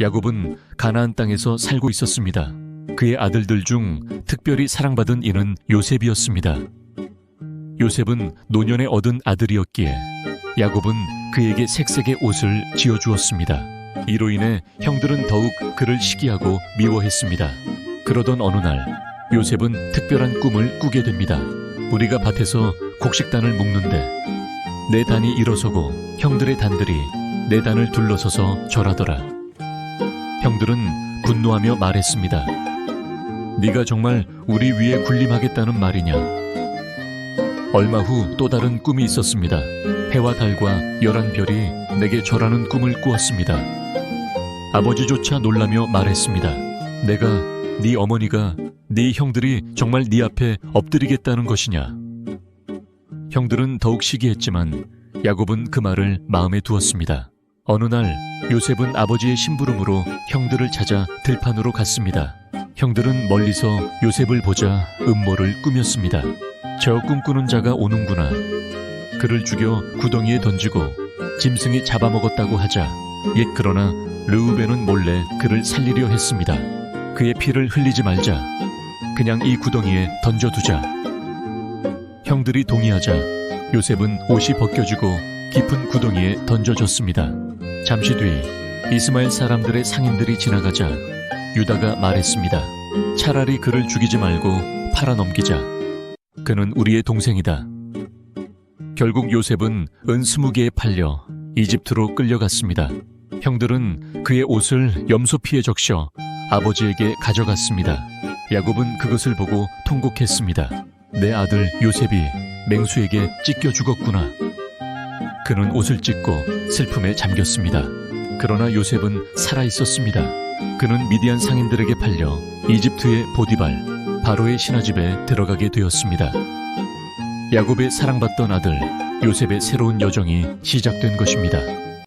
야곱은 가나안 땅에서 살고 있었습니다. 그의 아들들 중 특별히 사랑받은 이는 요셉이었습니다. 요셉은 노년에 얻은 아들이었기에 야곱은 그에게 색색의 옷을 지어 주었습니다. 이로 인해 형들은 더욱 그를 시기하고 미워했습니다. 그러던 어느 날 요셉은 특별한 꿈을 꾸게 됩니다. 우리가 밭에서 곡식단을 묶는데 내 단이 일어서고 형들의 단들이 내 단을 둘러서서 절하더라. 형들은 분노하며 말했습니다. 네가 정말 우리 위에 군림하겠다는 말이냐? 얼마 후 또 다른 꿈이 있었습니다. 해와 달과 열한 별이 내게 절하는 꿈을 꾸었습니다. 아버지조차 놀라며 말했습니다. 내가 네 어머니가 네 형들이 정말 네 앞에 엎드리겠다는 것이냐? 형들은 더욱 시기했지만 야곱은 그 말을 마음에 두었습니다. 어느 날 요셉은 아버지의 심부름으로 형들을 찾아 들판으로 갔습니다. 형들은 멀리서 요셉을 보자 음모를 꾸몄습니다. 저 꿈꾸는 자가 오는구나. 그를 죽여 구덩이에 던지고 짐승이 잡아먹었다고 하자 옛 그러나 르우벤은 몰래 그를 살리려 했습니다. 그의 피를 흘리지 말자. 그냥 이 구덩이에 던져두자. 형들이 동의하자 요셉은 옷이 벗겨지고 깊은 구덩이에 던져졌습니다. 잠시 뒤 이스마엘 사람들의 상인들이 지나가자 유다가 말했습니다. 차라리 그를 죽이지 말고 팔아넘기자. 그는 우리의 동생이다. 결국 요셉은 은 스무 개에 팔려 이집트로 끌려갔습니다. 형들은 그의 옷을 염소피에 적셔 아버지에게 가져갔습니다. 야곱은 그것을 보고 통곡했습니다. 내 아들 요셉이 맹수에게 찢겨 죽었구나. 그는 옷을 찢고 슬픔에 잠겼습니다. 그러나 요셉은 살아 있었습니다. 그는 미디안 상인들에게 팔려 이집트의 보디발, 바로의 신하집에 들어가게 되었습니다. 야곱의 사랑받던 아들 요셉의 새로운 여정이 시작된 것입니다.